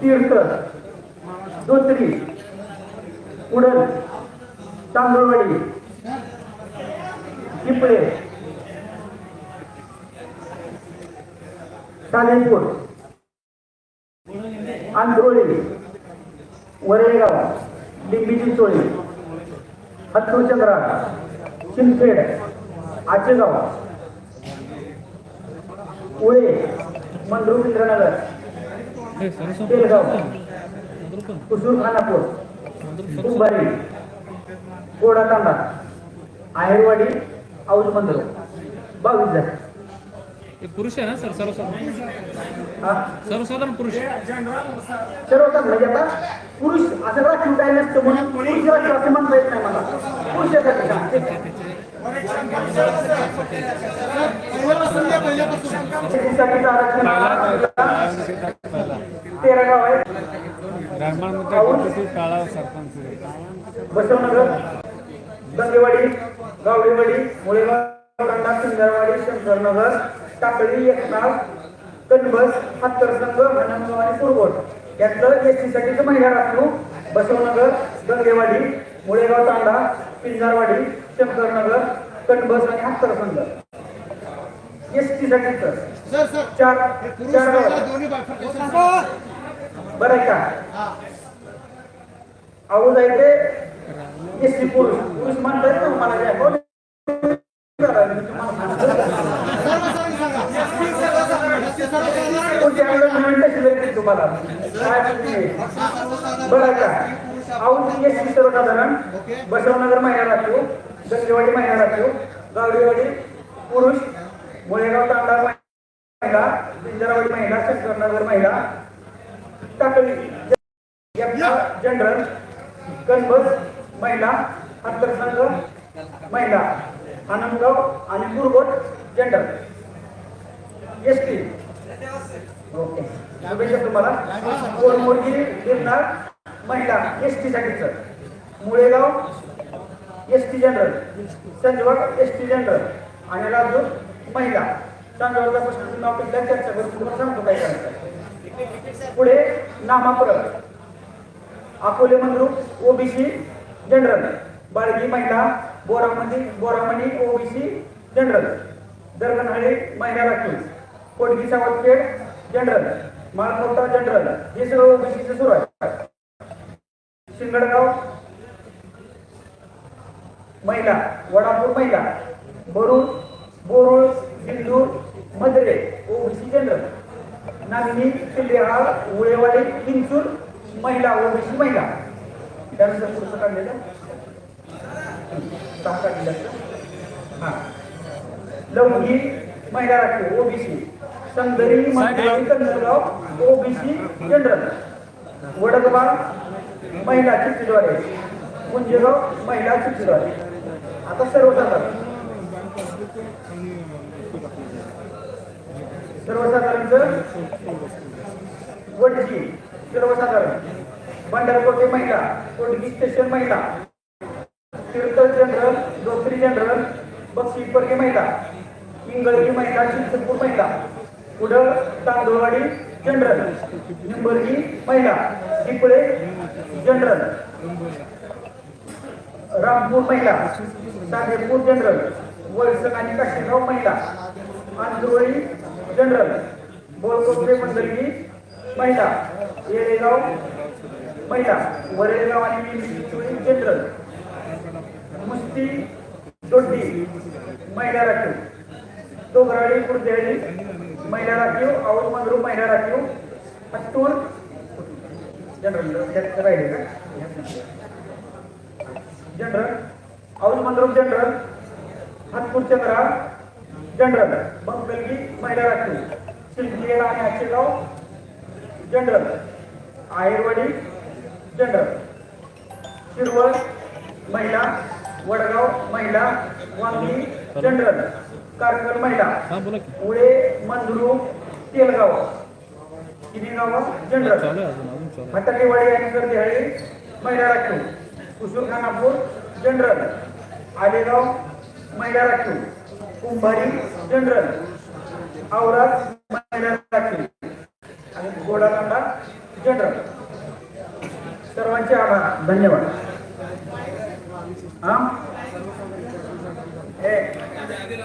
तीर्थ दोत्री उडल तांदूळवाडी चिपळे सालेपूर आंधरोळी वरेगाव लिंबीची चोळी हत्तूचंद्रा चिंचखेड आचेगाव उळे मंडूर इंद्रनगर तेलगाव कुसूर खानापूर कुंभारी कोडा तांडा आहेरवाडी औज मंदिर बावीस झाले हे पुरुष आहे ना सर सर्वसाधारण हा सर्वसाधारण पुरुष सर्वसाधारण म्हणजे आता पुरुष असं राखीव काय नसतं म्हणून पुरुष राखीव असं म्हणता येत नाही मला? शेतीसाठीचं आरक्षण तेरा गाव आहे ग्रामीणमध्ये पद्धती टाळा सरपंच बसवनगर दंगेवाडी गावडेवाडी मुळेगाव तांडा सिंगरवाडी शंकरनगर टाकळी एकनाळ कनबस हातकरसंग हनमगाव आणि कुरगोट यातलं एस साठीचं महिला राखीव बसवनगर दंगेवाडी मुळेगाव तांडा पिंजारवाडी शंकरनगर कनबस आणि हातकरसंग एस टी साठीचं सर सर. चार चार महिला गाव दोन्ही बाजू बरं आहे का? आवाज आहे ते? एस पुरुष. पुरुष म्हणतात ना मला काय? बोल कोणत्या तुम्हाला काय हो, बरं का? आऊस एस सर्वसाधारण बसवनगर महिला राखीव गंगेवाडी महिला राखीव गावडीवाडी पुरुष. मुळेगाव तांडा महिला बिंजरावाडी महिला शंकरनगर महिला टाकळी जनरल कनबस महिला अंतरसंघ महिला आनंदगाव आणि Kurgot general S T okay शुभेच्छा तुम्हाला. कोरमोरगी गिरनार महिला. S T साठीचं Mulegaon S T general Sanjwad S T general आणि राजूर महिला. संजवाडचा प्रश्न नाव चर्चा करून तुम्हाला सांगतो काय करायचं? पुढे नामाप्रत अकोले मंद्रुप ओबीसी जनरल. बाळगी महिला बोरामणी बोरामणी ओबीसी जनरल. दरगणहाळे महिला राखीव. कोटगी सावतखेड जनरल. माळखोटा जनरल. हे सगळं ओबीसीचं सुरू आहे. शिंगडगाव महिला वडापूर महिला. Barul Borul Sindur Madre OBC general. Nagni Killehal Ulewadi Chinchur महिला ओबीसी महिला. त्यानंतर पुढचं काढलेलं सहा असतं. हा. लवंगी महिला राखीव OBC. Sandari Kannargaon OBC general. Wadgawa महिला चिठ्ठीद्वारे गुंजेगाव महिला चिठ्ठीद्वारे आता सर्वसाधारण. सर्वसाधारणच वडकी सर्वसाधारण. भंडारकोटे महिला कोटगी स्टेशन महिला. तीर्थ जनरल दोसरी जनरल बक्षी महिला. इंगळगी महिला चिंचपूर महिला. पुढं तांदूळवाडी जनरल निंबर्गी महिला. चिपळे जनरल रामपूर महिला. साधेपूर जनरल वळसंग आणि काशीगाव महिला. आंधुरळी जनरल. बोलकोपरे की महिला. येळेगाव महिला. वरेगाव आणि जनरल. मुस्ती दोड्डी महिला राखीव. डोंगराळी कुर्देळी महिला राखीव. औद मंद्रू महिला राखीव. हत्तूर. जनरल राहिले का? General. Aul Mandru general. Hatpur Chandra general. Bangalgi महिला राखीव शिंदखेडा आणि आचेगाव जनरल. आयरवाडी जनरल. शिरवळ महिला वडगाव महिला वांगी जनरल. कारकल महिला. उळे मंदरू तेलगाव. तिन्ही गाव? जनरल. फटाकेवाडी आणि गर्दीहळी महिला राखीव कुसूर खानापूर जनरल. आलेगाव महिला राखीव कुंभारी जनरल औराद महिला आणि गोडाकांडा जनरल सर्वांचे आभार. धन्यवाद. हा?